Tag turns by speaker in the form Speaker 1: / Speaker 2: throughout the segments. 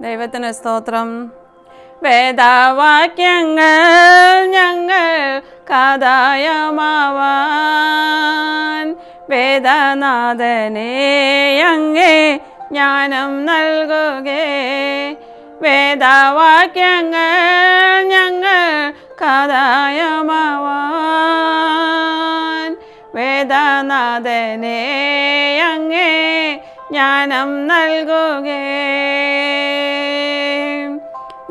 Speaker 1: ദൈവത്തിന് സ്തോത്രം. വേദവാക്യങ്ങൾ ഞങ്ങൾ കഥായമാവാൻ. വേദനാഥനെ അങ്ങേ ജ്ഞാനം നൽകുകേ. വേദവാക്യങ്ങൾ ഞങ്ങൾ കഥായമാവാൻ. വേദനാഥനെ അങ്ങേ ജ്ഞാനം നൽകുകേ.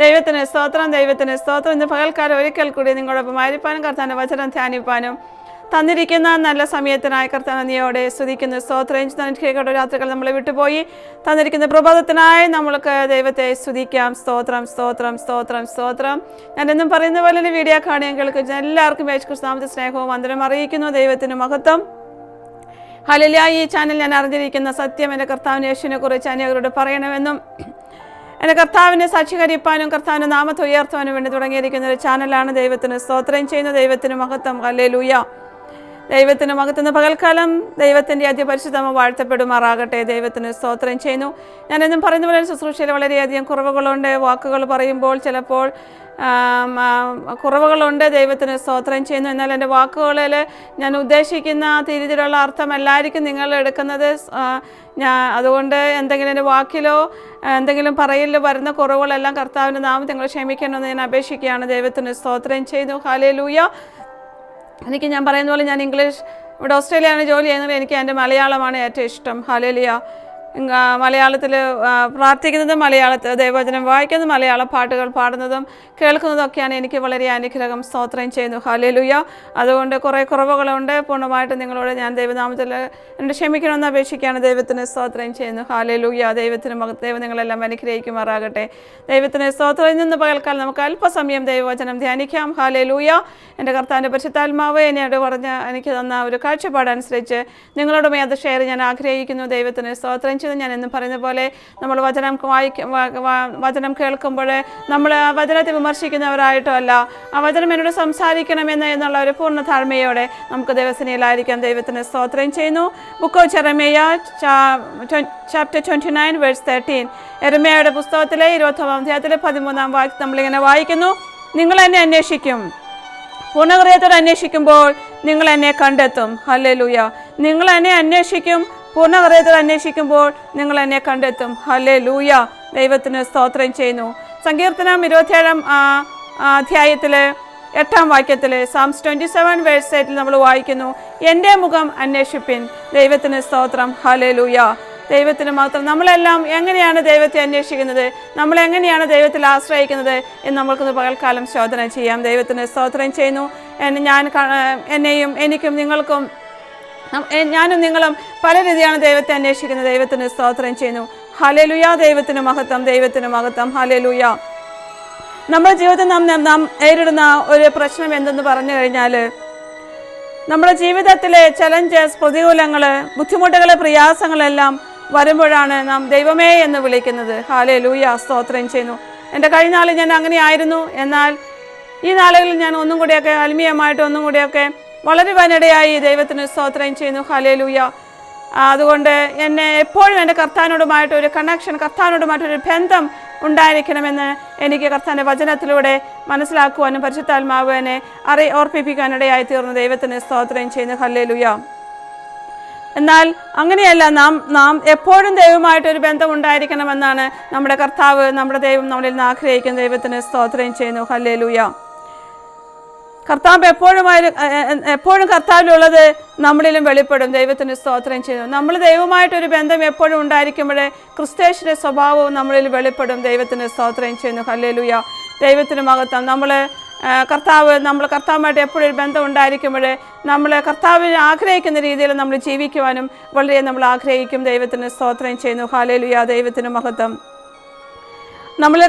Speaker 1: ദൈവത്തിന് സ്തോത്രം ദൈവത്തിന് സ്തോത്രം. ഇന്ന് പകൽക്കാലം ഒരിക്കൽ കൂടി നിങ്ങളോടൊപ്പം ആയിരിക്കാനും കർത്താന്റെ വചനം ധ്യാനിപ്പാനും തന്നിരിക്കുന്ന നല്ല സമയത്തിനായി കർത്താൻ നീയോടെ സ്തുതിക്കുന്ന സ്തോത്രം. കേട്ട രാത്രികൾ നമ്മളെ വിട്ടുപോയി. തന്നിരിക്കുന്ന പ്രബോധത്തിനായി നമ്മൾക്ക് ദൈവത്തെ സ്തുതിക്കാം. സ്തോത്രം സ്തോത്രം സ്തോത്രം സ്തോത്രം. ഞാൻ എന്നും പറയുന്ന പോലെ തന്നെ വീഡിയോ കാണുകയും കേൾക്കും എല്ലാവർക്കും യേശുക്രിസ്താമത്തെ സ്നേഹവും വന്ദനം അറിയിക്കുന്നു. ദൈവത്തിന് മഹത്വം. ഹലിലായി ഈ ചാനൽ ഞാൻ അറിഞ്ഞിരിക്കുന്ന സത്യം എന്റെ കർത്താവിന് യേശുവിനെ കുറിച്ച് അനേകരോട് പറയണമെന്നും എന്റെ കർത്താവിനെ സാക്ഷീകരിപ്പാനും കർത്താവിന്റെ നാമത്തെ ഉയർത്തുവാനും വേണ്ടി തുടങ്ങിയിരിക്കുന്ന ഒരു ചാനലാണ് ദൈവത്തിന് സ്തോത്രം ചെയ്യുന്ന ദൈവത്തിന് മഹത്വം. അല്ലേ ലൂയ ദൈവത്തിന് മഹത്വം. പകൽക്കാലം ദൈവത്തിന്റെ അതിപരിശുദ്ധമ വാഴ്ത്തപ്പെടുമാറാകട്ടെ. ദൈവത്തിന് സ്തോത്രം ചെയ്യുന്നു. ഞാനെന്നും പറയുന്ന പോലെ ശുശ്രൂഷയിൽ വളരെയധികം കുറവുകളുണ്ട്. വാക്കുകൾ പറയുമ്പോൾ ചിലപ്പോൾ കുറവുകളുണ്ട് ദൈവത്തിന് സ്തോത്രം ചെയ്യുന്നു. എന്നാൽ എന്റെ വാക്കുകളിൽ ഞാൻ ഉദ്ദേശിക്കുന്ന അർത്ഥം എല്ലാവർക്കും നിങ്ങൾ എടുക്കുന്നത്. ഞാൻ അതുകൊണ്ട് എന്തെങ്കിലും എന്റെ വാക്കിലോ എന്തെങ്കിലും പറയലിലോ വരുന്ന കുറവുകളെല്ലാം കർത്താവിന്റെ നാമം നിങ്ങൾ ക്ഷമിക്കണമെന്ന് ഞാൻ അപേക്ഷിക്കുകയാണ്. ദൈവത്തിന് സ്തോത്രം ചെയ്യുന്നു. ഹാലയിലൂയ എനിക്ക് ഞാൻ പറയുന്ന പോലെ ഞാൻ ഇംഗ്ലീഷ് ഇവിടെ ഓസ്ട്രേലിയയാണ് ജോലി ചെയ്യുന്നത്. എനിക്ക് എന്റെ മലയാളമാണ് ഏറ്റവും ഇഷ്ടം. ഹലേലിയ മലയാളത്തിൽ പ്രാർത്ഥിക്കുന്നതും മലയാളത്തിൽ ദൈവവചനം വായിക്കുന്നതും മലയാള പാട്ടുകൾ പാടുന്നതും കേൾക്കുന്നതൊക്കെയാണ് എനിക്ക് വളരെ അനുഗ്രഹം സ്തോത്രം ചെയ്യുന്നു. ഹലലുയ അതുകൊണ്ട് കുറേ കുറവുകളുണ്ട്. പൂർണമായിട്ട് നിങ്ങളോട് ഞാൻ ദൈവനാമത്തിൽ എന്റെ ക്ഷമിക്കണമെന്ന് അപേക്ഷിക്കുകയാണ്. ദൈവത്തിന് സ്തോത്രം ചെയ്യുന്നു. ഹാലേലുയ ദൈവത്തിന് ദൈവം നിങ്ങളെല്ലാം അനുഗ്രഹിക്കുമാറാകട്ടെ. ദൈവത്തിന് സ്തോത്രം. നിന്ന് പകൽക്കാൽ നമുക്ക് അല്പസമയം ദൈവവചനം ധ്യാനിക്കാം. ഹാലേലൂയ എന്റെ കർത്താവിന്റെ പരിശുദ്ധാത്മാവ് എന്നോട് പറഞ്ഞ എനിക്ക് തന്ന ഒരു കാഴ്ചപ്പാടനുസരിച്ച് നിങ്ങളോടുമേ അത് ഷെയർ ഞാൻ ആഗ്രഹിക്കുന്നു. ദൈവത്തിന് സ്തോത്രം ചെയ്ത് ഞാൻ എന്നും പറയുന്ന പോലെ നമ്മൾ വചനം വായിക്കും വചനം കേൾക്കുമ്പോൾ നമ്മൾ വചനത്തെ വിമർശിക്കുന്നവരായിട്ടോ അല്ല ആ വചനം എന്നോട് സംസാരിക്കണമെന്ന് എന്നുള്ള ഒരു പൂർണ താഴ്മയോടെ നമുക്ക് ദൈവസനയിലായിരിക്കാം. ദൈവത്തിന് സ്തോത്രം ചെയ്യുന്നു. Book of Jeremiah chapter twenty nine verse thirteen എരമയുടെ പുസ്തകത്തിലെ ഇരുപത്തൊമ്പതാം അധ്യായത്തിലെ പതിമൂന്നാം വാക്യം നമ്മളിങ്ങനെ വായിക്കുന്നു. നിങ്ങൾ എന്നെ അന്വേഷിക്കും. പൂർണഹൃദയത്തോടെ അന്വേഷിക്കുമ്പോൾ നിങ്ങൾ എന്നെ കണ്ടെത്തും. ഹല്ലേലൂയ നിങ്ങൾ എന്നെ അന്വേഷിക്കും. പൂർണഹൃദയത്തോടെ അന്വേഷിക്കുമ്പോൾ നിങ്ങൾ എന്നെ കണ്ടെത്തും. ഹലേ ലൂയ ദൈവത്തിന് സ്തോത്രം ചെയ്യുന്നു. സങ്കീർത്തനം ഇരുപത്തിയേഴാം അധ്യായത്തിലെ എട്ടാം വാക്യത്തിൽ സാംസ് ട്വന്റി സെവൻ വേഴ്സൈറ്റിൽ നമ്മൾ വായിക്കുന്നു. എന്റെ മുഖം അന്വേഷിപ്പിൻ. ദൈവത്തിന് സ്തോത്രം. ഹലേ ലൂയ ദൈവത്തിന് മാത്രം നമ്മളെല്ലാം എങ്ങനെയാണ് ദൈവത്തെ അന്വേഷിക്കുന്നത്? നമ്മൾ എങ്ങനെയാണ് ദൈവത്തിൽ ആശ്രയിക്കുന്നത്? എന്ന് നമ്മൾക്കൊന്ന് പകൽക്കാലം ശോധന ചെയ്യാം. ദൈവത്തിന് സ്തോത്രം ചെയ്യുന്നു. എന്നെ ഞാൻ എന്നെയും എനിക്കും നിങ്ങൾക്കും ഞാനും നിങ്ങളും പല രീതിയാണ് ദൈവത്തെ അന്വേഷിക്കുന്നത്. ദൈവത്തിന് സ്തോത്രം ചെയ്യുന്നു. ഹലലുയ ദൈവത്തിന് മഹത്വം. ദൈവത്തിന് മഹത്വം. ഹലലുയ നമ്മുടെ ജീവിതത്തിൽ നാം നാം നേരിടുന്ന ഒരു പ്രശ്നം എന്തെന്ന് പറഞ്ഞു കഴിഞ്ഞാൽ നമ്മുടെ ജീവിതത്തിലെ ചലഞ്ചസ് പ്രതികൂലങ്ങൾ ബുദ്ധിമുട്ടുകൾ പ്രയാസങ്ങളെല്ലാം വരുമ്പോഴാണ് നാം ദൈവമേ എന്ന് വിളിക്കുന്നത്. ഹാലേ ലൂയ സ്തോത്രം ചെയ്യുന്നു. എന്റെ കഴിഞ്ഞ നാളിൽ ഞാൻ അങ്ങനെ ആയിരുന്നു എന്നാൽ ഈ നാളുകളിൽ ഞാൻ ഒന്നും കൂടിയൊക്കെ ആത്മീയമായിട്ട് ഒന്നും കൂടിയൊക്കെ വളരുവാനിടയായി ദൈവത്തിന് സ്തോത്രം ചെയ്യുന്നു. ഹലേലൂയ അതുകൊണ്ട് എന്നെ എപ്പോഴും എന്റെ കർത്താനോടുമായിട്ട് ഒരു കണക്ഷൻ കർത്താനോടുമായിട്ടൊരു ബന്ധം ഉണ്ടായിരിക്കണമെന്ന് എനിക്ക് കർത്താന്റെ വചനത്തിലൂടെ മനസ്സിലാക്കുവാനും പരിശുദ്ധാത്മാവ് എന്നെ അറി ഓർപ്പിപ്പിക്കാനിടയായി തീർന്ന. ദൈവത്തിന് സ്തോത്രം ചെയ്യുന്നു. ഹല്ലേലൂയ. എന്നാൽ അങ്ങനെയല്ല നാം നാം എപ്പോഴും ദൈവമായിട്ടൊരു ബന്ധം ഉണ്ടായിരിക്കണമെന്നാണ് നമ്മുടെ കർത്താവ് നമ്മുടെ ദൈവം നമ്മളിൽ നിന്ന് ആഗ്രഹിക്കുന്ന ദൈവത്തിന് സ്തോത്രം ചെയ്യുന്നു. ഹല്ലേലൂയ. കർത്താവ് എപ്പോഴും എപ്പോഴും കർത്താവിലുള്ളത് നമ്മളിലും വെളിപ്പെടും. ദൈവത്തിന് സ്തോത്രം ചെയ്യുന്നു. നമ്മൾ ദൈവമായിട്ടൊരു ബന്ധം എപ്പോഴും ഉണ്ടായിരിക്കുമ്പോഴേ ക്രിസ്തേശിന്റെ സ്വഭാവവും നമ്മളിൽ വെളിപ്പെടും. ദൈവത്തിന് സ്തോത്രം ചെയ്യുന്നു. ഹല്ലേലൂയ. ദൈവത്തിന് മഹത്വം. നമ്മൾ കർത്താവ് നമ്മൾ കർത്താവുമായിട്ട് എപ്പോഴും ഒരു ബന്ധം ഉണ്ടായിരിക്കുമ്പോൾ നമ്മൾ കർത്താവിനെ ആഗ്രഹിക്കുന്ന രീതിയിൽ നമ്മൾ ജീവിക്കുവാനും വളരെ നമ്മൾ ആഗ്രഹിക്കും. ദൈവത്തിന് സ്തോത്രം ചെയ്യുന്നു. ഹാലേലുയ ദൈവത്തിന് മഹത്വം. നമ്മൾ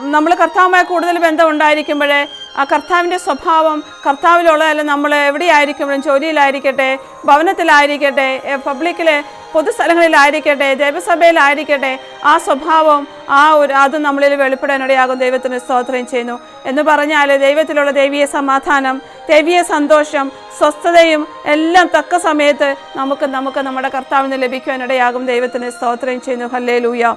Speaker 1: നമ്മൾ കർത്താവുമായി കൂടുതൽ ബന്ധം ഉണ്ടായിരിക്കുമ്പോൾ ആ കർത്താവിന്റെ സ്വഭാവം കർത്താവിലുള്ളതല്ല നമ്മൾ എവിടെയായിരിക്കുമ്പോഴും ജോലിയിലായിരിക്കട്ടെ ഭവനത്തിലായിരിക്കട്ടെ പബ്ലിക്കിൽ പൊതുസ്ഥലങ്ങളിലായിരിക്കട്ടെ ദേവസഭയിലായിരിക്കട്ടെ ആ സ്വഭാവം ആ ഒരു അത് നമ്മളിൽ വെളിപ്പെടാനിടയാകും. ദൈവത്തിന് സ്തോത്രം ചെയ്യുന്നു. എന്ന് പറഞ്ഞാൽ ദൈവത്തിലുള്ള ദൈവീയ സമാധാനം ദൈവീയ സന്തോഷം സ്വസ്ഥതയും എല്ലാം തക്ക സമയത്ത് നമുക്ക് നമുക്ക് നമ്മുടെ കർത്താവിന് ലഭിക്കുവാനിടയാകും. ദൈവത്തിന് സ്തോത്രം ചെയ്യുന്നു. ഹല്ലേ ലൂയ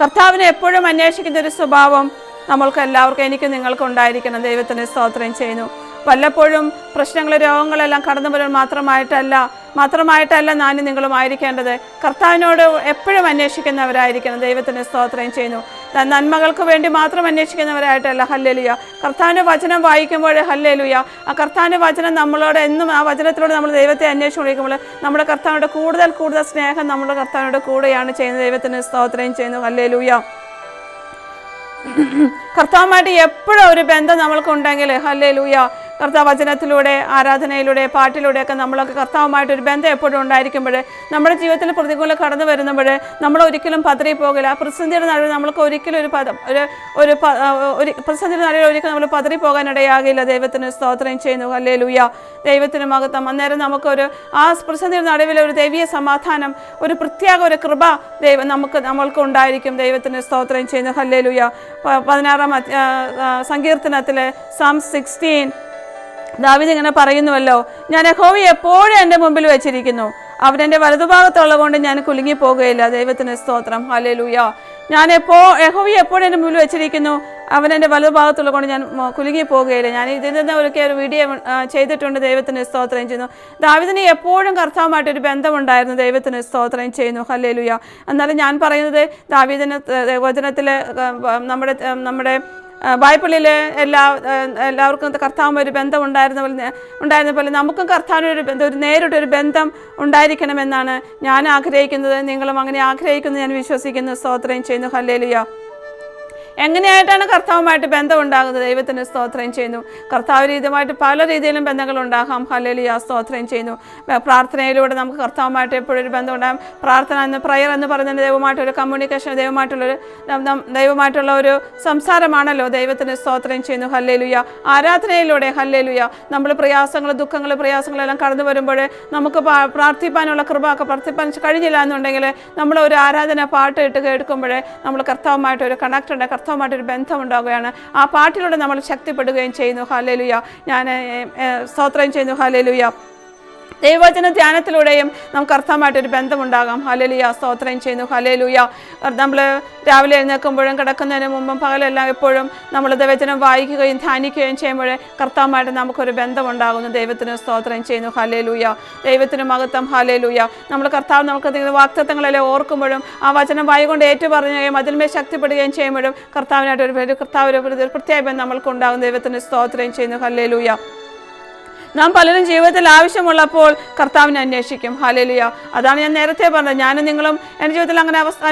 Speaker 1: കർത്താവിനെ എപ്പോഴും അന്വേഷിക്കുന്ന ഒരു സ്വഭാവം നമ്മൾക്ക് എല്ലാവർക്കും എനിക്ക് നിങ്ങൾക്ക് ഉണ്ടായിരിക്കണം ദൈവത്തിന് സ്തോത്രം ചെയ്യുന്നു. വല്ലപ്പോഴും പ്രശ്നങ്ങൾ രോഗങ്ങളെല്ലാം കടന്നു വരാൻ മാത്രമായിട്ടല്ല മാത്രമായിട്ടല്ല ഞാനും നിങ്ങളും ആയിരിക്കേണ്ടത്. കർത്താവിനോട് എപ്പോഴും അന്വേഷിക്കുന്നവരായിരിക്കണം. ദൈവത്തിന് സ്തോത്രം ചെയ്യുന്നു. നന്മകൾക്ക് വേണ്ടി മാത്രം അന്വേഷിക്കുന്നവരായിട്ടല്ല. ഹല്ലേലുയ. കർത്താവിന്റെ വചനം വായിക്കുമ്പോൾ ഹല്ലേലുയ. ആ കർത്താവിന്റെ വചനം നമ്മളോട് എന്നും ആ വചനത്തിലൂടെ നമ്മൾ ദൈവത്തെ അന്വേഷിച്ച് നമ്മുടെ കർത്താവിനോട് കൂടുതൽ കൂടുതൽ സ്നേഹം നമ്മുടെ കർത്താവിനോട് കൂടെയാണ് ചെയ്യുന്നത്. ദൈവത്തിന് സ്തോത്രം ചെയ്യുന്നു. ഹല്ലേലുയ. കർത്താവുമായിട്ട് എപ്പോഴും ഒരു ബന്ധം നമ്മൾക്കുണ്ടെങ്കിൽ ഹല്ലേ ലൂയ കർത്താവ് വചനത്തിലൂടെ ആരാധനയിലൂടെ പാട്ടിലൂടെയൊക്കെ നമ്മളൊക്കെ കർത്താവുമായിട്ട് ഒരു ബന്ധം എപ്പോഴും ഉണ്ടായിരിക്കുമ്പോൾ നമ്മുടെ ജീവിതത്തിൽ പ്രതികൂലം കടന്നു വരുമ്പോൾ നമ്മൾ ഒരിക്കലും പതറി പോകില്ല. പ്രതിസന്ധിയുടെ നടുവിൽ നമ്മൾക്ക് ഒരിക്കലും ഒരു പദം ഒരു ഒരു ഒരു പ്രതിസന്ധിയുടെ നടുവിൽ ഒരിക്കലും നമ്മൾ പതറി പോകാനിടയാകില്ല. ദൈവത്തിന് സ്തോത്രം ചെയ്യുന്നു. അല്ലേ ലൂയ ദൈവത്തിന് മഹത്വം. അന്നേരം നമുക്കൊരു ആ പ്രതിസന്ധിയുടെ നടുവിൽ ഒരു ദൈവീയ സമാധാനം ഒരു പ്രത്യേക ഒരു കൃപ ദൈവം നമുക്ക് നമ്മൾക്ക് ഉണ്ടായിരിക്കും. ദൈവത്തിന് സ്തോത്രം ചെയ്യുന്നു. ഹല്ലേ ലൂയ പതിനാറാം ആ, ആ, സങ്കീർത്തനത്തിലെ സം സിക്സ്റ്റീൻ ദാവിദ് ഇങ്ങനെ പറയുന്നുവല്ലോ ഞാൻ യഹോവയെ എപ്പോഴും എന്റെ മുമ്പിൽ വെച്ചിരിക്കുന്നു. അവൻ എന്റെ വലതുഭാഗത്തുള്ളത് കൊണ്ട് ഞാൻ കുലുങ്ങി പോകുകയില്ല ദൈവത്തിന് സ്തോത്രം. ഹലലൂയ ഞാൻ എപ്പോ യഹോവി എപ്പോഴും എന്റെ മുമ്പിൽ വെച്ചിരിക്കുന്നു. അവൻ എന്റെ വലതുഭാഗത്തുള്ളത് കൊണ്ട് ഞാൻ കുലുങ്ങി പോകുകയില്ല ഞാൻ ഇതിൽ നിന്ന് ഒരിക്കൽ ഒരു വീഡിയോ ചെയ്തിട്ടുണ്ട്. ദൈവത്തിന് സ്തോത്രം ചെയ്യുന്നു. ദാവിദിന് എപ്പോഴും കർത്താവുമായിട്ടൊരു ബന്ധമുണ്ടായിരുന്നു. ദൈവത്തിന് സ്തോത്രം ചെയ്യുന്നു. ഹല്ലേലുയ. എന്നാലും ഞാൻ പറയുന്നത് ദാവിദിന് വചനത്തിൽ നമ്മുടെ നമ്മുടെ ബൈബിളിൽ എല്ലാ എല്ലാവർക്കും കർത്താവും ഒരു ബന്ധം ഉണ്ടായിരുന്ന പോലെ ഉണ്ടായിരുന്ന പോലെ നമുക്കും കർത്താവിന് ഒരു ബന്ധം ഒരു നേരിട്ടൊരു ബന്ധം ഉണ്ടായിരിക്കണമെന്നാണ് ഞാൻ ആഗ്രഹിക്കുന്നത്. നിങ്ങളും അങ്ങനെ ആഗ്രഹിക്കുന്നു ഞാൻ വിശ്വസിക്കുന്നു. സ്തോത്രം ചെയ്യുന്നു. ഹല്ലേലുയ. എങ്ങനെയായിട്ടാണ് കർത്താവുമായിട്ട് ബന്ധം ഉണ്ടാകുന്നത് ദൈവത്തിന് സ്തോത്രം ചെയ്യുന്നു. കർത്താവ് രീതിയുമായിട്ട് പല രീതിയിലും ബന്ധങ്ങൾ ഉണ്ടാകാം ഹല്ലേലിയ. സ്തോത്രം ചെയ്യുന്നു. പ്രാർത്ഥനയിലൂടെ നമുക്ക് കർത്താവുമായിട്ട് എപ്പോഴും ഒരു ബന്ധം ഉണ്ടാകും പ്രാർത്ഥന എന്ന് പ്രയർ എന്ന് പറയുന്നത് ദൈവമായിട്ടൊരു കമ്മ്യൂണിക്കേഷൻ ദൈവമായിട്ടുള്ളൊരു ദൈവമായിട്ടുള്ള ഒരു സംസാരമാണല്ലോ. ദൈവത്തിന് സ്തോത്രം ചെയ്യുന്നു. ഹല്ലേലുയ. ആരാധനയിലൂടെ ഹല്ലേലുയ. നമ്മൾ പ്രയാസങ്ങൾ ദുഃഖങ്ങൾ പ്രയാസങ്ങളെല്ലാം കടന്നു വരുമ്പോൾ നമുക്ക് പ്രാർത്ഥിപ്പാനുള്ള കൃപ പ്രാർത്ഥിപ്പാൻ കഴിഞ്ഞില്ല എന്നുണ്ടെങ്കിൽ നമ്മൾ ഒരു ആരാധന പാട്ട് ഇട്ട് കേൾക്കുമ്പോൾ നമ്മൾ കർത്താവുമായിട്ട് ഒരു കണക്ട് ഉണ്ട്. കർത്താവുമായിട്ട് ബന്ധമുണ്ടാകുകയാണ് ആ പാട്ടിലൂടെ നമ്മൾ ശക്തിപ്പെടുകയും ചെയ്യുന്നു. ഹാലേലുയ ഞാൻ സ്തോത്രം ചെയ്യുന്നു. ഹാലേലുയ ദൈവവചന ധ്യാനത്തിലൂടെയും നമുക്ക് അർത്ഥമായിട്ടൊരു ബന്ധമുണ്ടാകാം. ഹലലിയ സ്തോത്രം ചെയ്യുന്നു. ഹലലുയ നമ്മൾ രാവിലെ എഴുന്നേൽക്കുമ്പോഴും കിടക്കുന്നതിന് മുമ്പും പകലെല്ലാം എപ്പോഴും നമ്മൾ ദൈവചനം വായിക്കുകയും ധ്യാനിക്കുകയും ചെയ്യുമ്പോൾ കർത്താവുമായിട്ട് നമുക്കൊരു ബന്ധമുണ്ടാകുന്നു. ദൈവത്തിന് സ്തോത്രം ചെയ്യുന്നു. ഹലേലുയ ദൈവത്തിന് മഹത്വം. ഹലേലുയ നമ്മൾ കർത്താവ് നമുക്ക് വാക്തത്വങ്ങളെല്ലാം ഓർക്കുമ്പോഴും ആ വചനം വായിക്കൊണ്ട് ഏറ്റു പറയുകയും അതിന്മേൽ ശക്തിപ്പെടുകയും ചെയ്യുമ്പോഴും കർത്താവിനായിട്ട് ഒരു കർത്താവ് ഒരു പ്രത്യേക നമ്മൾക്കുണ്ടാകും ദൈവത്തിന് സ്തോത്രം ചെയ്യുന്നു. ഹല്ലേലൂയ. നാം പലരും ജീവിതത്തിൽ ആവശ്യമുള്ളപ്പോൾ കർത്താവിനെ അന്വേഷിക്കും. ഹലലിയ അതാണ് ഞാൻ നേരത്തെ പറഞ്ഞത്. ഞാനും നിങ്ങളും എന്റെ ജീവിതത്തിൽ അങ്ങനെ അവസ്ഥ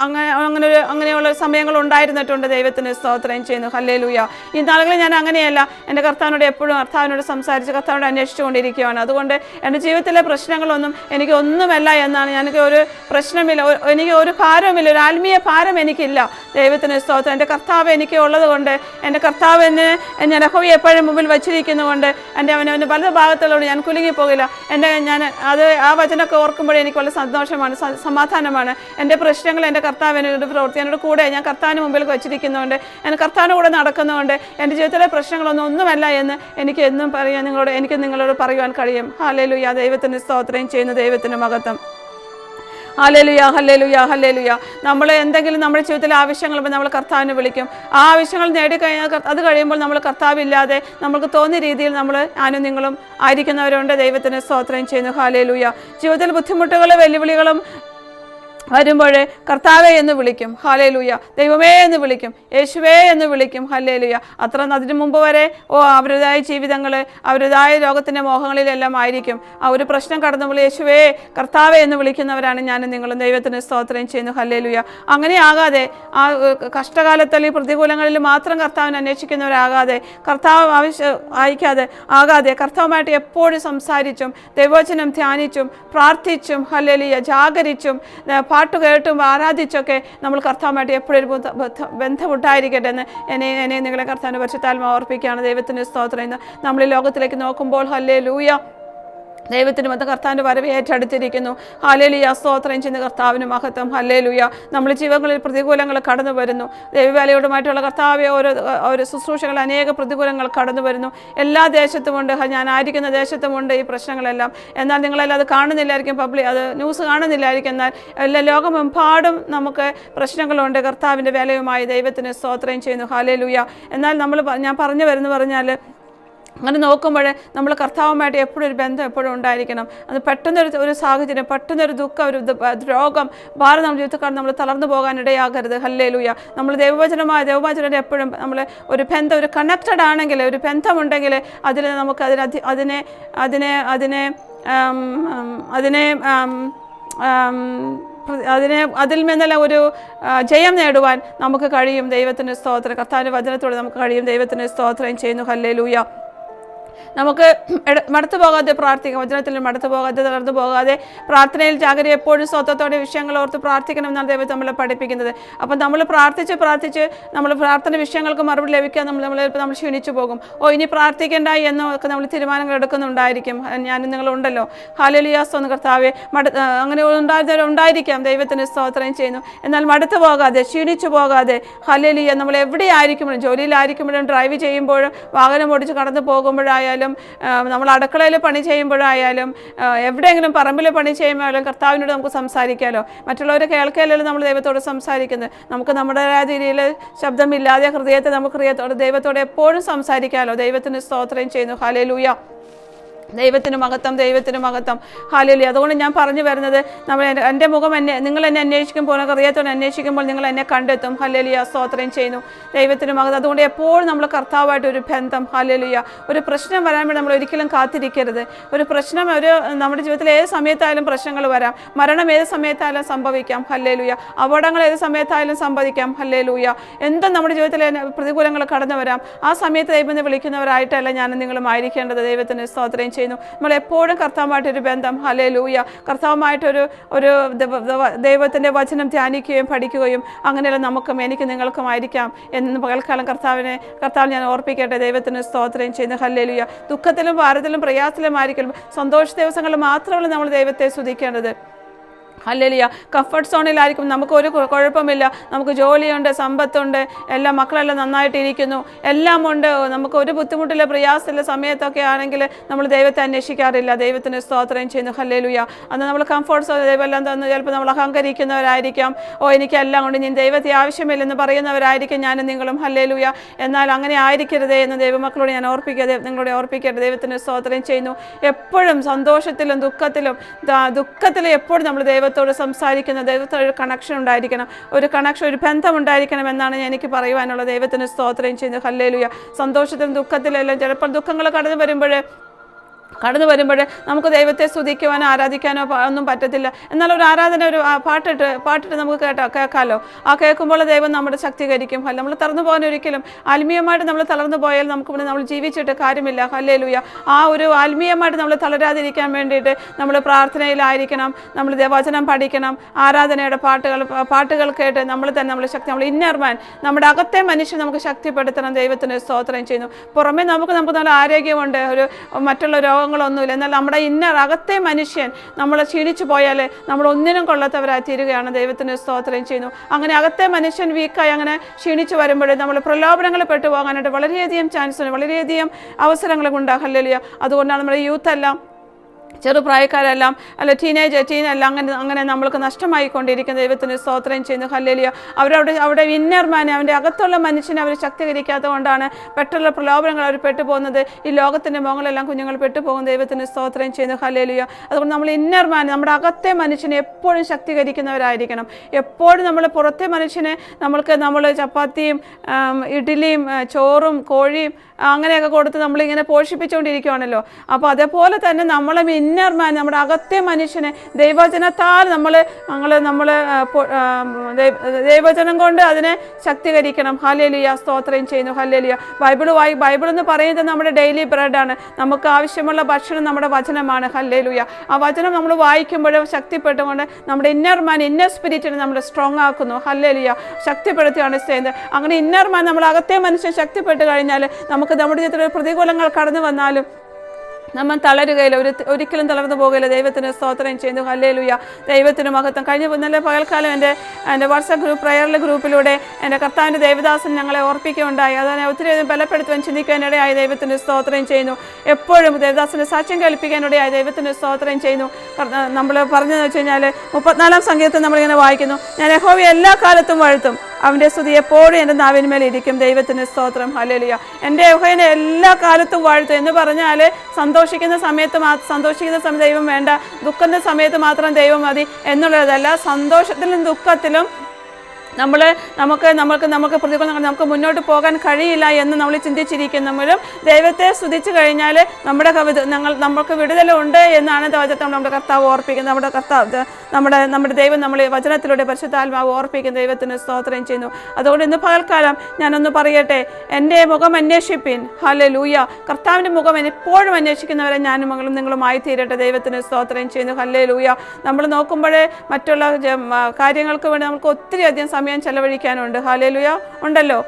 Speaker 1: അങ്ങനെ അങ്ങനെ ഒരു അങ്ങനെയുള്ള സമയങ്ങൾ ഉണ്ടായിരുന്നിട്ടുണ്ട്. ദൈവത്തിന് സ്തോത്രം ചെയ്യുന്നു. ഹല്ലേലൂയ. ഈ നാളുകളിൽ ഞാൻ അങ്ങനെയല്ല. എന്റെ കർത്താവിനോട് എപ്പോഴും കർത്താവിനോട് സംസാരിച്ച് കർത്താവിനോട് അന്വേഷിച്ചുകൊണ്ടിരിക്കുകയാണ്. അതുകൊണ്ട് എന്റെ ജീവിതത്തിലെ പ്രശ്നങ്ങളൊന്നും എനിക്ക് ഒന്നുമല്ല എന്നാണ്. എനിക്ക് ഒരു പ്രശ്നമില്ല. എനിക്ക് ഒരു ഭാരവുമില്ല. ഒരു ആത്മീയ ഭാരം എനിക്കില്ല. ദൈവത്തിന് സ്തോത്രം. എന്റെ കർത്താവ് എനിക്ക് ഉള്ളത് കൊണ്ട് എന്റെ കർത്താവിന് ഞാൻ എപ്പോഴും മുമ്പിൽ വച്ചിരിക്കുന്നതുകൊണ്ട് എന്റെ അവൻ അവന്റെ പല ഭാഗത്തുള്ളതുകൊണ്ട് ഞാൻ കുലുങ്ങി പോകില്ല. എന്റെ ഞാൻ അത് ആ വചനമൊക്കെ ഓർക്കുമ്പോഴേ എനിക്ക് വളരെ സന്തോഷമാണ് സമാധാനമാണ്. എന്റെ പ്രശ്നങ്ങൾ എന്റെ കർത്താവിനോട് പ്രവർത്തി എന്നോട് കൂടെ ഞാൻ കർത്താവിന് മുമ്പിൽ വെച്ചിരിക്കുന്നതുകൊണ്ട് എന്റെ കർത്താവിന്റെ കൂടെ നടക്കുന്നതുകൊണ്ട് എന്റെ ജീവിതത്തിലെ പ്രശ്നങ്ങളൊന്നും ഒന്നുമല്ല എന്ന് എനിക്ക് എന്നും പറയാൻ നിങ്ങളോട് എനിക്ക് നിങ്ങളോട് പറയുവാൻ കഴിയും. ഹാലേലുയ ദൈവത്തിന് സ്തോത്രം ചെയ്യുന്ന. ദൈവത്തിന് മഹത്വം. Hallelujah hallelujah hallelujah. നമ്മൾ എന്തെങ്കിലും നമ്മുടെ ജീവിതത്തിൽ ആവശ്യങ്ങൾ നമ്മൾ കർത്താവിനെ വിളിക്കും. ആ ആവശ്യങ്ങൾ നേടിക്കഴിഞ്ഞാൽ അത് കഴിയുമ്പോൾ നമ്മൾ കർത്താവില്ലാതെ നമുക്ക് തോന്നിയ രീതിയിൽ നമ്മൾ ഞാനും നിങ്ങളും ആയിരിക്കുന്നവരുണ്ട്. ദൈവത്തിന് സ്തോത്രം ചെയ്യുന്നു. ഹാലേലുയ ജീവിതത്തിൽ ബുദ്ധിമുട്ടുകളും വെല്ലുവിളികളും വരുമ്പോൾ കർത്താവേ എന്ന് വിളിക്കും. ഹാലേലൂയ ദൈവമേ എന്ന് വിളിക്കും. യേശുവേ എന്ന് വിളിക്കും. ഹല്ലേലൂയ. അത്ര അതിനു മുമ്പ് വരെ ഓ അവരുടേതായ ജീവിതങ്ങൾ അവരുടേതായ ലോകത്തിന്റെ മോഹങ്ങളിലെല്ലാം ആയിരിക്കും. ആ ഒരു പ്രശ്നം കടന്നുമ്പോൾ യേശുവേ കർത്താവേ എന്ന് വിളിക്കുന്നവരാണ് ഞാൻ നിങ്ങളും. ദൈവത്തിന് സ്തോത്രം ചെയ്യുന്നു. ഹല്ലേലൂയ. അങ്ങനെ ആകാതെ ആ കഷ്ടകാലത്തിൽ കഷ്ടകാലത്ത് പ്രതികൂലങ്ങളിൽ മാത്രം കർത്താവിനെ അന്വേഷിക്കുന്നവരാകാതെ കർത്താവ് ആവശ്യ അയക്കാതെ ആകാതെ കർത്താവുമായിട്ട് എപ്പോഴും സംസാരിച്ചും ദൈവവചനം ധ്യാനിച്ചും പ്രാർത്ഥിച്ചും ഹല്ലേലൂയ ജാഗരിച്ചും പാട്ട് കേട്ടും ആരാധിച്ചൊക്കെ നമ്മൾ കർത്താവുമായിട്ട് എപ്പോഴും ബന്ധമുണ്ടായിരിക്കട്ടെ എന്ന് എന്നെ എന്നെ നിങ്ങളെ കർത്താവിന്റെ പരിശുദ്ധാത്മ ഓർപ്പിക്കുകയാണ്. ദൈവത്തിന്റെ സ്തോത്രം. ഇന്ന് നമ്മൾ ഈ ലോകത്തിലേക്ക് നോക്കുമ്പോൾ ഹല്ലേ ലൂയ ദൈവത്തിന് മത കർത്താവിന്റെ വരവ് ഏറ്റെടുത്തിരിക്കുന്നു. ഹല്ലേലൂയ. സ്തോത്രം ചെയ്യുന്ന കർത്താവിന് മഹത്വം. ഹല്ലേലൂയ. നമ്മൾ ജീവങ്ങളിൽ പ്രതികൂലങ്ങൾ കടന്നു വരുന്നു. ദൈവവേലയോടുമായിട്ടുള്ള കർത്താവ് ഓരോ ഓരോ ശുശ്രൂഷകൾ അനേക പ്രതികൂലങ്ങൾ കടന്നു വരുന്നു. എല്ലാ ദേശത്തുമുണ്ട്. ഞാൻ ആയിരിക്കുന്ന ദേശത്തുമുണ്ട് ഈ പ്രശ്നങ്ങളെല്ലാം. എന്നാൽ നിങ്ങളെല്ലാം അത് കാണുന്നില്ലായിരിക്കും പബ്ലിക് അത് ന്യൂസ് കാണുന്നില്ലായിരിക്കും. എന്നാൽ എല്ലാ ലോകമെമ്പാടും നമുക്ക് പ്രശ്നങ്ങളുണ്ട്. കർത്താവിന്റെ വേലയുമായി ദൈവത്തിന് സ്തോത്രം ചെയ്യുന്നു. ഹല്ലേലൂയ. എന്നാൽ നമ്മൾ ഞാൻ പറഞ്ഞു വരുന്നു പറഞ്ഞാൽ അങ്ങനെ നോക്കുമ്പോൾ നമ്മൾ കർത്താവുമായിട്ട് എപ്പോഴും ഒരു ബന്ധം എപ്പോഴും ഉണ്ടായിരിക്കണം. അത് പെട്ടെന്നൊരു ഒരു സാഹചര്യം പെട്ടെന്നൊരു ദുഃഖം ഒരു രോഗം ഭാരം നമ്മുടെ ജീവിതക്കാർ നമ്മൾ തളർന്നു പോകാനിടയാകരുത് ഹല്ലേലൂയ. ഹല്ലേ ലൂയ നമ്മൾ ദൈവവചനമായ ദൈവവചനം എപ്പോഴും നമ്മൾ ഒരു ബന്ധം ഒരു കണക്റ്റഡ് ആണെങ്കിൽ ഒരു ബന്ധമുണ്ടെങ്കിൽ അതിൽ നമുക്ക് അതിന് അതിനെ അതിനെ അതിനെ അതിനെ അതിനെ അതിൽ നിന്നെല്ലാം ഒരു ജയം നേടുവാൻ നമുക്ക് കഴിയും. ദൈവത്തിന്റെ സ്തോത്രം കർത്താവിന്റെ വചനത്തോടെ നമുക്ക് കഴിയും. ദൈവത്തിന്റെ സ്തോത്രം ചെയ്യുന്നു. ഹല്ലേ ലൂയ നമുക്ക് മടുത്തു പോകാതെ പ്രാർത്ഥിക്കാം. വചനത്തിൽ മടുത്തു പോകാതെ തളർന്നു പോകാതെ പ്രാർത്ഥനയിൽ ജാഗ്രത എപ്പോഴും സ്വത്വത്തോടെ വിഷയങ്ങൾ ഓർത്ത് പ്രാർത്ഥിക്കണം എന്നാണ് ദൈവം നമ്മളെ പഠിപ്പിക്കുന്നത്. അപ്പം നമ്മൾ പ്രാർത്ഥിച്ച് പ്രാർത്ഥിച്ച് നമ്മൾ പ്രാർത്ഥന വിഷയങ്ങൾക്ക് മറുപടി ലഭിക്കാൻ നമ്മൾ നമ്മൾ നമ്മൾ ക്ഷീണിച്ചു പോകും. ഓ ഇനി പ്രാർത്ഥിക്കേണ്ട എന്നൊക്കെ നമ്മൾ തീരുമാനങ്ങൾ എടുക്കുന്നുണ്ടായിരിക്കും. ഞാനും നിങ്ങളുണ്ടല്ലോ ഹാലലിയാസ് ഒന്ന് കർത്താവെ. മട അങ്ങനെ ഉണ്ടായിരുന്നവർ ഉണ്ടായിരിക്കാം. ദൈവത്തിന് സ്തോത്രം ചെയ്യുന്നു. എന്നാൽ മടുത്തു പോകാതെ ക്ഷീണിച്ചു പോകാതെ ഹലലിയ നമ്മൾ എവിടെ എവിടെയായിരിക്കുമ്പോഴും ജോലിയിലായിരിക്കുമ്പോഴും ഡ്രൈവ് ചെയ്യുമ്പോഴും വാഹനം ഓടിച്ച് കടന്നു പോകുമ്പോഴായാലും ആ, നമ്മൾ അടുക്കളയിൽ പണി ചെയ്യുമ്പോഴായാലും എവിടെയെങ്കിലും പറമ്പിൽ പണി ചെയ്യുമ്പോഴായാലും കർത്താവിനോട് നമുക്ക് സംസാരിക്കാമല്ലോ മറ്റുള്ളവർ കേൾക്കാലല്ലോ നമ്മൾ ദൈവത്തോട് സംസാരിക്കുന്നത്. നമുക്ക് നമ്മുടെ രീതിയിൽ ശബ്ദമില്ലാതെ ഹൃദയത്തെ നമുക്ക് ഹൃദയത്തോട് ദൈവത്തോട് എപ്പോഴും സംസാരിക്കാമല്ലോ ദൈവത്തിന് സ്തോത്രം ചെയ്യുന്നു. ഹാലേലൂയ ദൈവത്തിന് മഹത്വം ദൈവത്തിന് മഹത്വം ഹാലലി അതുകൊണ്ട് ഞാൻ പറഞ്ഞു വരുന്നത് നമ്മൾ എന്റെ- മുഖം എന്നെ നിങ്ങൾ എന്നെ അന്വേഷിക്കുമ്പോൾ ഹൃദയത്തോടെ അന്വേഷിക്കുമ്പോൾ നിങ്ങൾ എന്നെ കണ്ടെത്തും. ഹലലിയ. സ്തോത്രം ചെയ്യുന്നു. ദൈവത്തിന് മഹത്വം അതുകൊണ്ട് എപ്പോഴും നമ്മൾ കർത്താവായിട്ട് ഒരു ബന്ധം ഹലലിയ. ഒരു പ്രശ്നം വരാൻ വേണ്ടി നമ്മൾ ഒരിക്കലും കാത്തിരിക്കരുത്. ഒരു പ്രശ്നം ഒരു നമ്മുടെ ജീവിതത്തിൽ ഏത് സമയത്തായാലും പ്രശ്നങ്ങൾ വരാം. മരണം ഏത് സമയത്തായാലും സംഭവിക്കാം. ഹല്ലേലൂയ അപകടങ്ങൾ ഏത് സമയത്തായാലും സംഭവിക്കാം. ഹല്ലേലൂയ എന്തും നമ്മുടെ ജീവിതത്തിൽ പ്രതികൂലങ്ങൾ കടന്നു വരാം. ആ സമയത്ത് ദൈവം വിളിക്കുന്നവരായിട്ടല്ല ഞാൻ നിങ്ങളും ആയിരിക്കേണ്ടത് ദൈവത്തിന് സ്തോത്രം ചെയ്യുന്നു. നമ്മൾ എപ്പോഴും കർത്താവുമായിട്ടൊരു ബന്ധം. ഹലേ ലൂയ കർത്താവുമായിട്ടൊരു ഒരു ദൈവ- ദൈവ- ദൈവത്തിന്റെ വചനം ധ്യാനിക്കുകയും പഠിക്കുകയും അങ്ങനെയുള്ള നമുക്കും എനിക്ക് നിങ്ങൾക്കുമായിരിക്കാം എന്ന് പകൽക്കാലം കർത്താവിനെ കർത്താവ് ഞാൻ ഓർപ്പിക്കട്ടെ. ദൈവത്തിന് സ്തോത്രം ചെയ്യുന്നു. ഹല്ലേലൂയ. ദുഃഖത്തിലും ഭാരത്തിലും പ്രയാസത്തിലും ആയിരിക്കും സന്തോഷ ദിവസങ്ങളിൽ മാത്രമല്ല നമ്മൾ ദൈവത്തെ സ്തുതിക്കേണ്ടത്. ഹല്ലേലിയ കംഫർട്ട് സോണിലായിരിക്കും നമുക്ക് ഒരു കു- കുഴപ്പമില്ല. നമുക്ക് ജോലിയുണ്ട് സമ്പത്തുണ്ട് എല്ലാ മക്കളെല്ലാം നന്നായിട്ട് ഇരിക്കുന്നു എല്ലാം ഉണ്ട്. നമുക്ക് ഒരു ബുദ്ധിമുട്ടില്ല പ്രയാസമില്ല സമയത്തൊക്കെ ആണെങ്കിൽ നമ്മൾ ദൈവത്തെ അന്വേഷിക്കാറില്ല. ദൈവത്തിന് സ്തോത്രം ചെയ്യുന്നു. ഹല്ലേലുയ. അന്ന് നമ്മൾ കംഫർട്ട് സോൺ ദൈവമെല്ലാം തന്നു. ചിലപ്പോൾ നമ്മൾ അഹങ്കരിക്കുന്നവരായിരിക്കാം. ഓ എനിക്കെല്ലാം ഉണ്ട്. ഞാൻ ദൈവത്തെ ആവശ്യമില്ലെന്ന് പറയുന്നവരായിരിക്കും ഞാനും നിങ്ങളും. ഹല്ലേലുയ. എന്നാൽ അങ്ങനെ ആയിരിക്കരുതേ എന്ന് ദൈവമക്കളോട് ഞാൻ ഓർപ്പിക്കുക നിങ്ങളോട് ഓർപ്പിക്കട്ടെ ദൈവത്തിന് സ്തോത്രം ചെയ്യുന്നു. എപ്പോഴും സന്തോഷത്തിലും ദുഃഖത്തിലും ദുഃഖത്തിലും എപ്പോഴും നമ്മൾ ദൈവത്തോട് സംസാരിക്കുന്ന ദൈവത്തോട് ഒരു കണക്ഷൻ ഉണ്ടായിരിക്കണം. ഒരു കണക്ഷൻ ഒരു ബന്ധം ഉണ്ടായിരിക്കണം എന്നാണ് എനിക്ക് പറയുവാനുള്ളത്. ദൈവത്തിന് സ്തോത്രം ചെയ്യുന്നത് ഹല്ലേലുയ. സന്തോഷത്തിലും ദുഃഖത്തിലെല്ലാം ചിലപ്പോൾ ദുഃഖങ്ങൾ കടന്നു വരുമ്പോൾ കടന്നു വരുമ്പോൾ നമുക്ക് ദൈവത്തെ സ്തുതിക്കുവാനോ ആരാധിക്കാനോ ഒന്നും പറ്റത്തില്ല. എന്നാൽ ഒരു ആരാധന ഒരു പാട്ടിട്ട് പാട്ടിട്ട് നമുക്ക് കേട്ടോ കേൾക്കാമല്ലോ ആ കേൾക്കുമ്പോൾ ദൈവം നമ്മുടെ ശക്തീകരിക്കും. അല്ല നമ്മൾ തളർന്നു പോകാൻ ഒരിക്കലും ആത്മീയമായിട്ട് നമ്മൾ തളർന്നു പോയാൽ നമുക്ക് ഇവിടെ നമ്മൾ ജീവിച്ചിട്ട് കാര്യമില്ല. ഹല്ലേലൂയ. ആ ഒരു ആത്മീയമായിട്ട് നമ്മൾ തളരാതിരിക്കാൻ വേണ്ടിയിട്ട് നമ്മൾ പ്രാർത്ഥനയിലായിരിക്കണം. നമ്മൾ വചനം പഠിക്കണം. ആരാധനയുടെ പാട്ടുകൾ പാട്ടുകൾ കേട്ട് നമ്മൾ തന്നെ നമ്മൾ ശക്തി നമ്മൾ ഇന്നർമാൻ നമ്മുടെ അകത്തെ മനുഷ്യൻ നമുക്ക് ശക്തിപ്പെടുത്തണം. ദൈവത്തിന് സ്തോത്രം ചെയ്യുന്നു. പുറമേ നമുക്ക് നമുക്ക് നല്ല ആരോഗ്യമുണ്ട്. ഒരു മറ്റുള്ള രോഗങ്ങളൊന്നുമില്ല. എന്നാൽ നമ്മുടെ ഇന്നർ അകത്തെ മനുഷ്യൻ നമ്മൾ ക്ഷീണിച്ചു പോയാൽ നമ്മൾ ഒന്നിനും കൊള്ളാത്തവരായി തീരുകയാണ്. ദൈവത്തിന് സ്തോത്രം ചെയ്യുന്നു. അങ്ങനെ അകത്തെ മനുഷ്യൻ വീക്കായി അങ്ങനെ ക്ഷീണിച്ചു വരുമ്പോൾ നമ്മൾ പ്രലോഭനങ്ങളിൽ പെട്ടു പോകാനായിട്ട് വളരെയധികം ചാൻസ് ഉണ്ട്. വളരെയധികം അവസരങ്ങളും ഉണ്ടാകല്ലില്ല അതുകൊണ്ടാണ് നമ്മുടെ യൂത്ത് എല്ലാം ചെറുപ്രായക്കാരെല്ലാം അല്ല ടീനേജ് ടീനെല്ലാം അങ്ങനെ അങ്ങനെ നമ്മൾക്ക് നഷ്ടമായിക്കൊണ്ടിരിക്കുന്ന ദൈവത്തിന് സ്തോത്രം ചെയ്യുന്നു. ഹല്ലേലിയോ. അവരവിടെ അവിടെ ഇന്നർമാനെ അവന്റെ അകത്തുള്ള മനുഷ്യനെ അവർ ശക്തീകരിക്കാത്തത് കൊണ്ടാണ് പെട്ടുള്ള പ്രലോഭനങ്ങൾ അവർ പെട്ടുപോകുന്നത്. ഈ ലോകത്തിന്റെ മുകളെല്ലാം കുഞ്ഞുങ്ങൾ പെട്ടുപോകും ദൈവത്തിന് സ്തോത്രം ചെയ്യുന്നു. ഹല്ലേലിയോ. അതുകൊണ്ട് നമ്മൾ ഇന്നർമാൻ നമ്മുടെ അകത്തെ മനുഷ്യനെ എപ്പോഴും ശക്തീകരിക്കുന്നവരായിരിക്കണം. എപ്പോഴും നമ്മൾ പുറത്തെ മനുഷ്യനെ നമ്മൾക്ക് നമ്മൾ ചപ്പാത്തിയും ഇഡ്ഡലിയും ചോറും കോഴിയും അങ്ങനെയൊക്കെ കൊടുത്ത് നമ്മളിങ്ങനെ പോഷിപ്പിച്ചുകൊണ്ടിരിക്കുകയാണല്ലോ അപ്പോൾ അതേപോലെ തന്നെ നമ്മളെ ഇന്നർ മാൻ നമ്മുടെ അകത്തെ മനുഷ്യനെ ദൈവചനത്താൽ നമ്മൾ ഞങ്ങൾ നമ്മൾ ദൈവചനം കൊണ്ട് അതിനെ ശക്തീകരിക്കണം. ഹല്ലേലൂയ സ്തോത്രം ചെയ്യുന്നു. ഹല്ലേലൂയ. ബൈബിൾ വായി ബൈബിൾ എന്ന് പറയുന്നത് നമ്മുടെ ഡെയിലി ബ്രെഡാണ്. നമുക്ക് ആവശ്യമുള്ള ഭക്ഷണം നമ്മുടെ വചനമാണ്. ഹല്ലേലൂയ. ആ വചനം നമ്മൾ വായിക്കുമ്പോഴും ശക്തിപ്പെട്ടുകൊണ്ട് നമ്മുടെ ഇന്നർ മാൻ ഇന്നർ സ്പിരിറ്റിനെ നമ്മൾ സ്ട്രോങ് ആക്കുന്നു. ഹല്ലേലൂയ. ശക്തിപ്പെടുത്തുകയാണ് ചെയ്യുന്നത്. അങ്ങനെ ഇന്നർ മാൻ നമ്മൾ അകത്തെ മനുഷ്യൻ ശക്തിപ്പെട്ട് കഴിഞ്ഞാൽ നമുക്ക് നമ്മുടെ ജീവിതത്തിൽ പ്രതികൂലങ്ങൾ കടന്നു വന്നാലും നമ്മൾ തളരുകയില്ല. ഒരു ഒരിക്കലും തളർന്നു പോകുകയില്ല ദൈവത്തിന് സ്തോത്രം ചെയ്യുന്നു. ഹല്ലേലൂയ. ദൈവത്തിന് മഹത്വം. കഴിഞ്ഞ ഇന്നലെ പകൽക്കാലം എന്റെ എന്റെ വാട്സപ്പ് ഗ്രൂപ്പ് പ്രയറിലെ ഗ്രൂപ്പിലൂടെ എന്റെ കർത്താവിന്റെ ദേവദാസൻ ഞങ്ങളെ ഓർപ്പിക്കുകയുണ്ടായി. അതിനെ ഒത്തിരി ബലപ്പെടുത്തുവാൻ ചിന്തിക്കാനിടയായി ദൈവത്തിന് സ്തോത്രം ചെയ്യുന്നു. എപ്പോഴും ദേവദാസന് സാക്ഷ്യം കേൾപ്പിക്കാനിടയായി ദൈവത്തിന് സ്തോത്രം ചെയ്യുന്നു. നമ്മൾ പറഞ്ഞതെന്ന് വെച്ച് കഴിഞ്ഞാൽ മുപ്പത്തിനാലാം സംഗീതത്തിൽ നമ്മളിങ്ങനെ വായിക്കുന്നു. ഞാൻ യഹോവയെ എല്ലാ കാലത്തും വാഴ്ത്തും. അവന്റെ സ്തുതി എപ്പോഴും എന്റെ നാവിന്മേൽ ഇരിക്കും. ദൈവത്തിന് സ്തോത്രം. ഹലലിയ എന്റെ യഹോവനെ എല്ലാ കാലത്തും വാഴ്ത്തും. എന്ന് പറഞ്ഞാൽ സന്തോഷിക്കുന്ന സമയത്ത് മാ സന്തോഷിക്കുന്ന സമയത്ത് ദൈവം വേണ്ട. ദുഃഖത്തിന്റെ സമയത്ത് മാത്രം ദൈവം മതി. എന്നുള്ളതല്ല സന്തോഷത്തിലും ദുഃഖത്തിലും നമ്മൾ നമുക്ക് നമുക്ക് നമുക്ക് പ്രതികൂലം നമുക്ക് മുന്നോട്ട് പോകാൻ കഴിയില്ല എന്ന് നമ്മൾ ചിന്തിച്ചിരിക്കുന്നവരും ദൈവത്തെ സ്തുതിച്ചു കഴിഞ്ഞാൽ നമ്മുടെ കവിത ഞങ്ങൾ നമുക്ക് വിടുതലുണ്ട് എന്നാണ് വചനം നമ്മുടെ കർത്താവ് ഓർപ്പിക്കുന്നത്. നമ്മുടെ കർത്താവ് നമ്മുടെ നമ്മുടെ ദൈവം നമ്മൾ വചനത്തിലൂടെ പരിശുദ്ധാത്മാവ് ഓർപ്പിക്കുന്ന ദൈവത്തിന് സ്തോത്രം ചെയ്യുന്നു. അതുകൊണ്ട് ഇന്ന് പകൽക്കാലം ഞാനൊന്ന് പറയട്ടെ. എന്റെ മുഖം അന്വേഷിപ്പിൻ. ഹലെ ലൂയ കർത്താവിന്റെ മുഖം എപ്പോഴും അന്വേഷിക്കുന്നവരെ ഞാനും മകളും നിങ്ങളുമായി തീരട്ടെ. ദൈവത്തിന് സ്തോത്രം ചെയ്യുന്നു. ഹല്ലേ ലൂയ നമ്മൾ നോക്കുമ്പോഴേ മറ്റുള്ള കാര്യങ്ങൾക്ക് വേണ്ടി നമുക്ക് ഒത്തിരി അധികം സമയം ചെലവഴിക്കാനുണ്ട്. ഹാലേലുയ ഉണ്ടല്ലോ.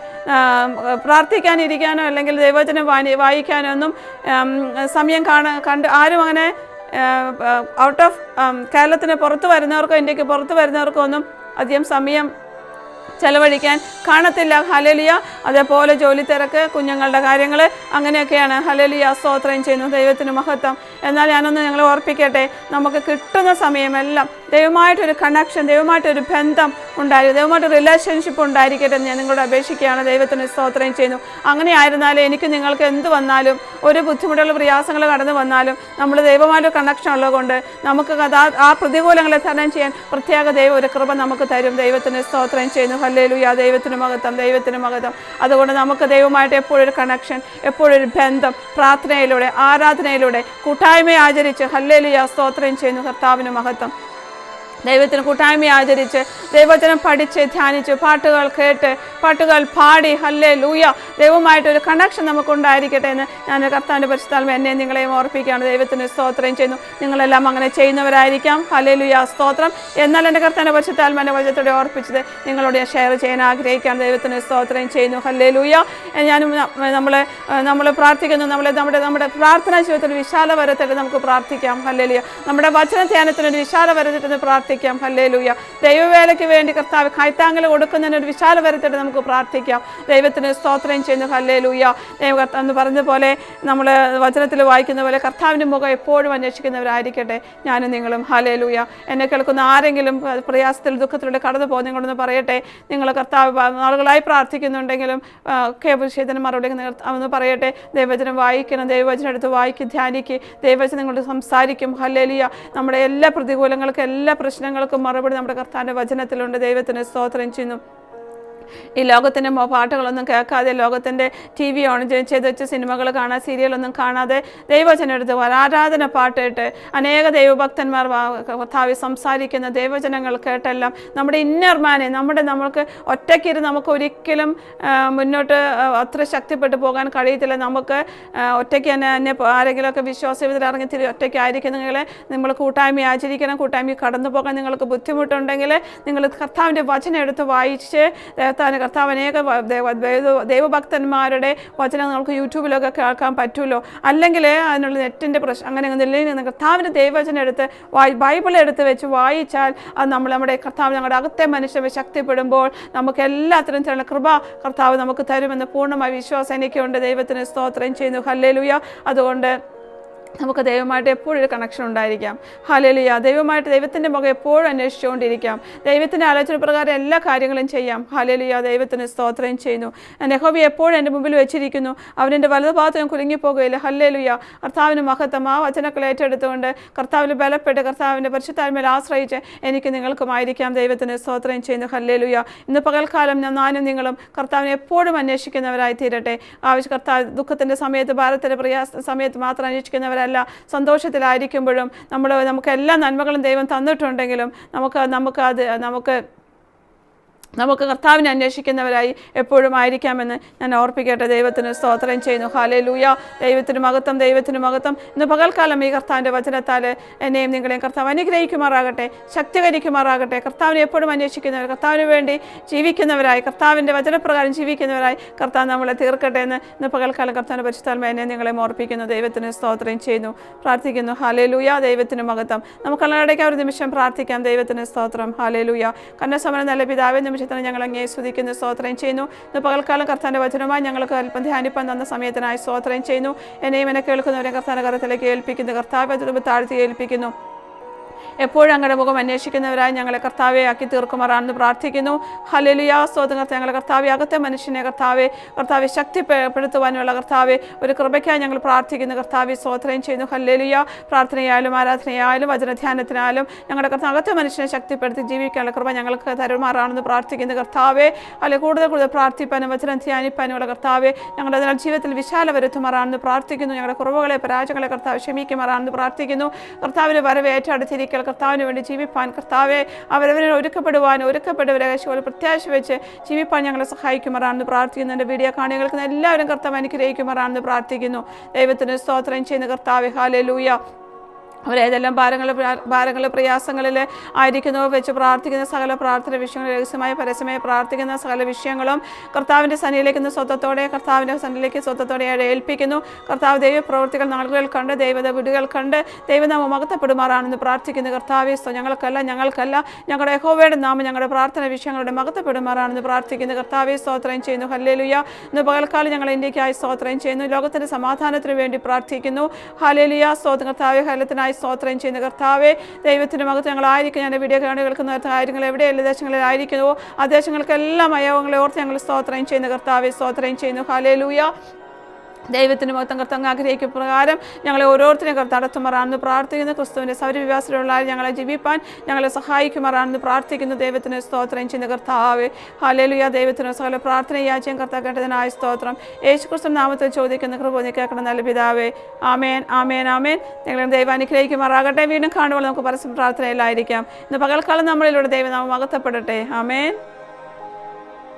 Speaker 1: പ്രാർത്ഥിക്കാനിരിക്കാനോ അല്ലെങ്കിൽ ദൈവചനം വായി വായിക്കാനോ ഒന്നും സമയം കാണ കണ്ട് ആരും അങ്ങനെ ഔട്ട് ഓഫ് കേരളത്തിന് പുറത്ത് വരുന്നവർക്കോ ഇന്ത്യയ്ക്ക് പുറത്ത് വരുന്നവർക്കോ ഒന്നും അധികം സമയം ചെലവഴിക്കാൻ കാണത്തില്ല. ഹലലിയ അതേപോലെ ജോലി തിരക്ക് കുഞ്ഞുങ്ങളുടെ കാര്യങ്ങൾ അങ്ങനെയൊക്കെയാണ്. ഹലലിയ സ്തോത്രം ചെയ്യുന്നു. ദൈവത്തിന് മഹത്വം. എന്നാൽ ഞാനൊന്ന് ഞങ്ങളെ ഓർപ്പിക്കട്ടെ. നമുക്ക് കിട്ടുന്ന സമയമെല്ലാം ദൈവമായിട്ടൊരു കണക്ഷൻ ദൈവമായിട്ടൊരു ബന്ധം ഉണ്ടായിരിക്കും ദൈവമായിട്ട് റിലേഷൻഷിപ്പ് ഉണ്ടായിരിക്കട്ടെ ഞാൻ നിങ്ങളോട് അപേക്ഷിക്കുകയാണ്. ദൈവത്തിന് സ്തോത്രം ചെയ്യുന്നു. അങ്ങനെ ആയിരുന്നാലും എനിക്ക് നിങ്ങൾക്ക് എന്ത് വന്നാലും ഒരു ബുദ്ധിമുട്ടുള്ള പ്രയാസങ്ങൾ കടന്നു വന്നാലും നമ്മൾ ദൈവമായിട്ട് കണക്ഷൻ ഉള്ളതുകൊണ്ട് നമുക്ക് ആ- പ്രതികൂലങ്ങളെ തരണം ചെയ്യാൻ പ്രത്യേക ദൈവം ഒരു കൃപ നമുക്ക് തരും. ദൈവത്തിന് സ്തോത്രം ചെയ്യുന്നു. ഹല്ലേലു ആ ദൈവത്തിന് മഹത്വം ദൈവത്തിന് മഹത്വം. അതുകൊണ്ട് നമുക്ക് ദൈവമായിട്ട് എപ്പോഴൊരു കണക്ഷൻ എപ്പോഴൊരു ബന്ധം പ്രാർത്ഥനയിലൂടെ ആരാധനയിലൂടെ കൂട്ടായ്മ ആചരിച്ച് ഹല്ലേലൂയ സ്തോത്രം ചെയ്യുന്നു. കർത്താവിന് മഹത്വം. ദൈവത്തിന് കൂട്ടായ്മ ആചരിച്ച് ദൈവവചനം പഠിച്ച് ധ്യാനിച്ച് പാട്ടുകൾ കേട്ട് പാട്ടുകൾ പാടി ഹല്ലേ ലൂയ ദൈവമായിട്ടൊരു കണക്ഷൻ നമുക്കുണ്ടായിരിക്കട്ടെ എന്ന് ഞാൻ കർത്താവിന്റെ പരിശുദ്ധാൽ എന്നെ നിങ്ങളെയും ഓർപ്പിക്കുകയാണ്. ദൈവത്തിന് സ്തോത്രം ചെയ്യുന്നു. നിങ്ങളെല്ലാം അങ്ങനെ ചെയ്യുന്നവരായിരിക്കാം. ഹലേ ലൂയ സ്തോത്രം. എന്നാൽ എന്റെ കർത്താവിന്റെ എന്റെ വചനത്തോടെ ഓർപ്പിച്ചത് നിങ്ങളോട് ഞാൻ ഷെയർ ചെയ്യാൻ ആഗ്രഹിക്കുകയാണ്. ദൈവത്തിന് സ്തോത്രം ചെയ്യുന്നു. ഹല്ലേ ലൂയ ഞാനും നമ്മൾ നമ്മൾ പ്രാർത്ഥിക്കുന്നു. നമ്മളെ നമ്മുടെ നമ്മുടെ പ്രാർത്ഥനാ ജീവിതത്തിൽ വിശാല നമുക്ക് പ്രാർത്ഥിക്കാം. ഹല്ലേ ഹല്ലേലൂയ. നമ്മുടെ വചന ധ്യാനത്തിനൊരു വിശാല വരത്തിട്ട് പ്രാർത്ഥിക്കാം. ഹല്ലേലൂയ. ദൈവവേലയ്ക്ക് വേണ്ടി കർത്താവ് കൈത്താങ്ങൽ കൊടുക്കുന്നതിന് ഒരു വിശാല വരത്തിട്ട് നമുക്ക് പ്രാർത്ഥിക്കാം. ദൈവത്തിന് സ്തോത്രം ചെയ്യുന്നു. ഹല്ലേലൂയ. ദൈവകർത്താവ് എന്ന് പറഞ്ഞതുപോലെ നമ്മൾ വചനത്തിൽ വായിക്കുന്ന പോലെ കർത്താവിന്റെ മുഖം എപ്പോഴും അന്വേഷിക്കുന്നവരായിരിക്കട്ടെ. ഞാനും നിങ്ങളും. ഹല്ലേലൂയ. എന്നെ കേൾക്കുന്ന ആരെങ്കിലും പ്രയാസത്തിൽ ദുഃഖത്തിലൂടെ കടന്നു പോകുന്ന നിങ്ങളൊന്ന് പറയട്ടെ. നിങ്ങൾ കർത്താവ് നാളുകളായി പ്രാർത്ഥിക്കുന്നുണ്ടെങ്കിലും കെ പുരുഷേതന മറുപടി ഒന്ന് പറയട്ടെ. ദൈവവചനം വായിക്കണം. ദൈവവചനം എടുത്ത് വായിക്കും ധ്യാനിക്ക്. ദൈവവചനം സംസാരിക്കും. ഹല്ലേലിയ. നമ്മുടെ എല്ലാ പ്രതികൂലങ്ങൾക്കും എല്ലാ പ്രശ്നങ്ങൾക്കും മറുപടി നമ്മുടെ കർത്താവിന്റെ വചനത്തിലുണ്ട്. ദൈവത്തിന് സ്തോത്രം ചെയ്യുന്നു. ഈ ലോകത്തിന്റെ പാട്ടുകളൊന്നും കേൾക്കാതെ ലോകത്തിന്റെ ടി വി ഓൺ ചെയ്ത് വെച്ച് സിനിമകൾ കാണാതെ സീരിയലൊന്നും കാണാതെ ദൈവവചനം എടുത്ത് ആരാധന പാട്ടിട്ട് അനേക ദൈവഭക്തന്മാർ കർത്താവ് സംസാരിക്കുന്ന ദൈവജനങ്ങൾ കേട്ടെല്ലാം നമ്മുടെ ഇന്നർ മാനെ നമ്മുടെ നമ്മൾക്ക് ഒറ്റയ്ക്കിരുന്ന് നമുക്ക് ഒരിക്കലും മുന്നോട്ട് അത്ര ശക്തിപ്പെട്ടു പോകാൻ കഴിയത്തില്ല. നമുക്ക് ഒറ്റയ്ക്ക് തന്നെ എന്നെ ആരെങ്കിലുമൊക്കെ വിശ്വാസത്തിൽ ഇറങ്ങി തിരി ഒറ്റയ്ക്കായിരിക്കുന്നെങ്കിൽ നിങ്ങൾ കൂട്ടായ്മ ആചരിക്കണം കൂട്ടായ്മ കടന്നു പോകാൻ നിങ്ങൾക്ക് ബുദ്ധിമുട്ടുണ്ടെങ്കിൽ നിങ്ങൾ കർത്താവിന്റെ വചനം എടുത്ത് വായിച്ച് ദേവത്താന് കർത്താവ് അനേക ദൈവഭക്തന്മാരുടെ വചനം നിങ്ങൾക്ക് യൂട്യൂബിലൊക്കെ കേൾക്കാൻ പറ്റുമല്ലോ. അല്ലെങ്കിൽ അതിനുള്ള നെറ്റിന്റെ പ്രശ്നം അങ്ങനെ ഒന്നും കർത്താവിന്റെ ദൈവവചനം എടുത്ത് വായി ബൈബിൾ എടുത്ത് വെച്ച് വായിച്ചാൽ അത് നമ്മൾ നമ്മുടെ കർത്താവ് ഞങ്ങളുടെ അകത്തെ മനുഷ്യനെ ശക്തിപ്പെടുമ്പോൾ നമുക്ക് എല്ലാത്തിനും തരുന്ന കൃപ കർത്താവ് നമുക്ക് തരുമെന്ന് പൂർണമായ വിശ്വാസം എനിക്കുണ്ട്. ദൈവത്തിന് സ്തോത്രം ചെയ്യുന്നു. ഹല്ലേലൂയ. അതുകൊണ്ട് നമുക്ക് ദൈവമായിട്ട് എപ്പോഴും ഒരു കണക്ഷൻ ഉണ്ടായിരിക്കാം. ഹലലിയ ദൈവമായിട്ട് ദൈവത്തിന്റെ മുഖം എപ്പോഴും അന്വേഷിച്ചുകൊണ്ടിരിക്കാം. ദൈവത്തിന്റെ ആലോചന പ്രകാരം എല്ലാ കാര്യങ്ങളും ചെയ്യാം. ഹലലിയ ദൈവത്തിന് സ്തോത്രം ചെയ്യുന്നു. നെഹോബി എപ്പോഴും എന്റെ മുമ്പിൽ വെച്ചിരിക്കുന്നു. അവനെന്റെ വലതുഭാഗത്ത് ഞാൻ കുലുങ്ങിപ്പോകുകയില്ല. ഹല്ലലുയ കർത്താവിന് മഹത്വം. ആ വചനക്കൾ ഏറ്റെടുത്തുകൊണ്ട് കർത്താവിൽ ബലപ്പെട്ട് കർത്താവിന്റെ പരിശുദ്ധാത്മയിൽ ആശ്രയിച്ച് എനിക്ക് നിങ്ങൾക്കുമായിരിക്കാം. ദൈവത്തിന് സ്തോത്രം ചെയ്യുന്നു. ഹല്ലലുയ ഇന്ന് പകൽക്കാലം ഞാൻ നാനും നിങ്ങളും കർത്താവിനെ എപ്പോഴും അന്വേഷിക്കുന്നവരായി തീരട്ടെ ആവശ്യ കർത്താവ് ദുഃഖത്തിന്റെ സമയത്ത് ഭാരത്തിന്റെ പ്രയാസ സമയത്ത് മാത്രം അന്വേഷിക്കുന്നവരല്ല സന്തോഷത്തിലായിരിക്കുമ്പോഴും നമ്മൾ നമുക്ക് എല്ലാ നന്മകളും ദൈവം തന്നിട്ടുണ്ടെങ്കിലും നമുക്ക് നമുക്ക് അത് നമുക്ക് നമുക്ക് കർത്താവിനെ അന്വേഷിക്കുന്നവരായി എപ്പോഴും ആയിരിക്കാമെന്ന് ഞാൻ ഓർപ്പിക്കട്ടെ. ദൈവത്തിന് സ്തോത്രം ചെയ്യുന്നു. ഹാലേ ലൂയ ദൈവത്തിന് മഹത്വം ദൈവത്തിന് മഹത്വം ഇന്ന് പകൽക്കാലം ഈ കർത്താവിന്റെ വചനത്താൽ എന്നെയും നിങ്ങളെയും കർത്താവ് അനുഗ്രഹിക്കുമാറാകട്ടെ ശക്തീകരിക്കുമാറാകട്ടെ. കർത്താവിനെ എപ്പോഴും അന്വേഷിക്കുന്നവർ കർത്താവിന് വേണ്ടി ജീവിക്കുന്നവരായി കർത്താവിന്റെ വചനപ്രകാരം ജീവിക്കുന്നവരായി കർത്താവ് നമ്മളെ തീർക്കട്ടെ എന്ന് ഇന്ന് പകൽക്കാലം കർത്താവിന്റെ പരിശുദ്ധാത്മ എന്നെ നിങ്ങളെ ഓർപ്പിക്കുന്നു. ദൈവത്തിന് സ്തോത്രം ചെയ്യുന്നു. പ്രാർത്ഥിക്കുന്നു. ഹാലേ ലൂയ ദൈവത്തിന് മഹത്വം നമുക്ക് ഇടയ്ക്ക് ഒരു നിമിഷം പ്രാർത്ഥിക്കാം. ദൈവത്തിന് സ്തോത്രം. ഹാലേ ലൂയ കന്നസമരം നല്ല പിതാവേ നിമിഷത്തിന് ഞങ്ങൾ അങ്ങേ സ്തുതിക്കുന്നു സ്തോത്രം ചെയ്യുന്നു. ഇന്ന് പകൽക്കാലം കർത്താന്റെ വചനമായി ഞങ്ങൾക്ക് അല്പം ധ്യാനിപ്പാൻ തന്ന സമയത്തിനായി സ്തോത്രം ചെയ്യുന്നു. എന്നെയും എന്നെ കേൾക്കുന്നവരെ കർത്താന്റെ കരത്തിലേക്ക് ഏൽപ്പിക്കുന്നു. കർത്താവ് താഴ്ത്തി ഏൽപ്പിക്കുന്നു. എപ്പോഴും അങ്ങയുടെ മുഖം അന്വേഷിക്കുന്നവരായി ഞങ്ങളെ കർത്താവെ ആക്കി തീർക്കുമാറാണെന്ന് പ്രാർത്ഥിക്കുന്നു. ഹലലിയാ കർത്താവ് ഞങ്ങളെ കർത്താവെ അകത്തെ മനുഷ്യനെ കർത്താവെ കർത്താവെ ശക്തിപ്പെടുത്തുവാനുള്ള കർത്താവെ ഒരു കൃപയ്ക്കായി ഞങ്ങൾ പ്രാർത്ഥിക്കുന്നു. കർത്താവെ സ്തോത്രം ചെയ്യുന്നു. ഹല്ലലിയ. പ്രാർത്ഥനയായാലും ആരാധനയായാലും വചനധ്യാനത്തിനായാലും ഞങ്ങളുടെ കർത്താവ് അകത്തെ മനുഷ്യനെ ശക്തിപ്പെടുത്തി ജീവിക്കാനുള്ള കൃപ ഞങ്ങൾക്ക് തരുമാറാണെന്ന് പ്രാർത്ഥിക്കുന്നു. കർത്താവെ അല്ലെ കൂടുതൽ കൂടുതൽ പ്രാർത്ഥിപ്പാനും വചനം ധ്യാനിപ്പാനുമുള്ള കർത്താവെ ഞങ്ങളുടെ അതിനാൽ ജീവിതത്തിൽ വിശാല വരുത്തുമാറാണെന്ന് പ്രാർത്ഥിക്കുന്നു. ഞങ്ങളുടെ കുറവുകളെ പരാജയങ്ങളെ കർത്താവ് ക്ഷമിക്കുമാറാണെന്ന് പ്രാർത്ഥിക്കുന്നു. കർത്താവിന് വരവ് ഏറ്റെടുത്തിരിക്കൽ കർത്താവിന് വേണ്ടി ജീവിപ്പാൻ. കർത്താവെ അവരവരെ ഒരുക്കപ്പെടുവാൻ ഒരുക്കപ്പെട്ടവരെ കശുപോലെ പ്രത്യാശ വെച്ച് ജീവിപ്പാൻ ഞങ്ങളെ സഹായിക്കുമാറാണെന്ന് പ്രാർത്ഥിക്കുന്നു എന്റെ വീഡിയോ കാണികൾക്ക് എല്ലാവരും കർത്താവ് അനുഗ്രഹിക്കുമാറാണെന്ന് പ്രാർത്ഥിക്കുന്നു. ദൈവത്തിന് സ്തോത്രം ചെയ്യുന്ന കർത്താവെ. ഹാലേ ലൂയ അവരേതെല്ലാം ഭാരങ്ങൾ ഭാരങ്ങൾ പ്രയാസങ്ങളിൽ ആയിരിക്കുന്നു വെച്ച് പ്രാർത്ഥിക്കുന്ന സകല പ്രാർത്ഥന വിഷയങ്ങൾ രഹസ്യമായി പരസ്യമായി പ്രാർത്ഥിക്കുന്ന സകല വിഷയങ്ങളും കർത്താവിന്റെ സന്നിയിലേക്ക് ഇന്ന് സ്വത്വത്തോടെ കർത്താവിന്റെ സന്നിയിലേക്ക് സ്വത്വത്തോടെ ഏൽപ്പിക്കുന്നു. കർത്താവ് ദൈവ പ്രവർത്തികൾ നാളുകൾ കണ്ട് ദൈവത വീടുകൾ കണ്ട് ദൈവനാമം മകത്തപ്പെടുമാറാണെന്ന് പ്രാർത്ഥിക്കുന്നു. കർത്താവ് ഞങ്ങൾക്കല്ല ഞങ്ങൾക്കല്ല ഞങ്ങളുടെ യഹോവയുടെ നാമം ഞങ്ങളുടെ പ്രാർത്ഥന വിഷയങ്ങളുടെ മകത്തപ്പെടുമാറാണെന്ന് പ്രാർത്ഥിക്കുന്നു. കർത്താവെ സ്തോത്രം ചെയ്യുന്നു. ഹല്ലേലുയ. ഇന്ന് പകൽക്കാലം ഞങ്ങൾ ഇന്ത്യക്കായി സ്തോത്രം ചെയ്യുന്നു. ലോകത്തിന്റെ സമാധാനത്തിന് വേണ്ടി പ്രാർത്ഥിക്കുന്നു. ഹലേലുയ സ്തോത്ര കർത്താവ് ഹലത്തിനായി സ്തോത്രം ചെയ്യുന്ന കർത്താവെ ദൈവത്തിന്റെ മകത്ത് ഞങ്ങളായിരിക്കും. ഞാൻ വീഡിയോ കാണി കേൾക്കുന്ന കാര്യങ്ങൾ എവിടെയല്ല ദേശങ്ങളിലായിരിക്കുന്നുവോ ആ ദേശങ്ങൾക്കെല്ലാം അയവങ്ങളെ ഓർത്ത് ഞങ്ങൾ സ്തോത്രം ചെയ്യുന്ന കർത്താവെ സ്തോത്രം ചെയ്യുന്നു. ഹല്ലേലൂയ. ദൈവത്തിന് മൊത്തം കർത്താവ് ആഗ്രഹിക്കുന്ന പ്രകാരം ഞങ്ങളെ ഓരോരുത്തരെയും കർത്ത നടത്തുമാറാണെന്ന് പ്രാർത്ഥിക്കുന്നു. ക്രിസ്തുവിന്റെ സൗരവിവാസത്തിലുള്ള ഞങ്ങളെ ജീവിപ്പാൻ ഞങ്ങളെ സഹായിക്കുമാറാണെന്ന് പ്രാർത്ഥിക്കുന്നു. ദൈവത്തിന് സ്തോത്രം ചെയ്യുന്ന കർത്താവ്. ഹാലേലുയ ദൈവത്തിന് സകല പ്രാർത്ഥന യാചയും കർത്താവ് കേട്ടതിനായ സ്തോത്രം. യേശു ക്രിസ്തു നാമത്തിൽ ചോദിക്കുന്ന കൃപോധി കേൾക്കണം നല്ല പിതാവേ. ആമേൻ ആമേൻ ആമേൻ. ഞങ്ങളെ ദൈവം അനുഗ്രഹിക്കുമാറാകട്ടെ. വീണ്ടും കാണുമ്പോൾ നമുക്ക് പരസ്യം പ്രാർത്ഥനയിലായിരിക്കാം. ഇന്ന് പകൽക്കാലം നമ്മളിലൂടെ ദൈവം നാമം അകത്തപ്പെടട്ടെ. ആമേൻ.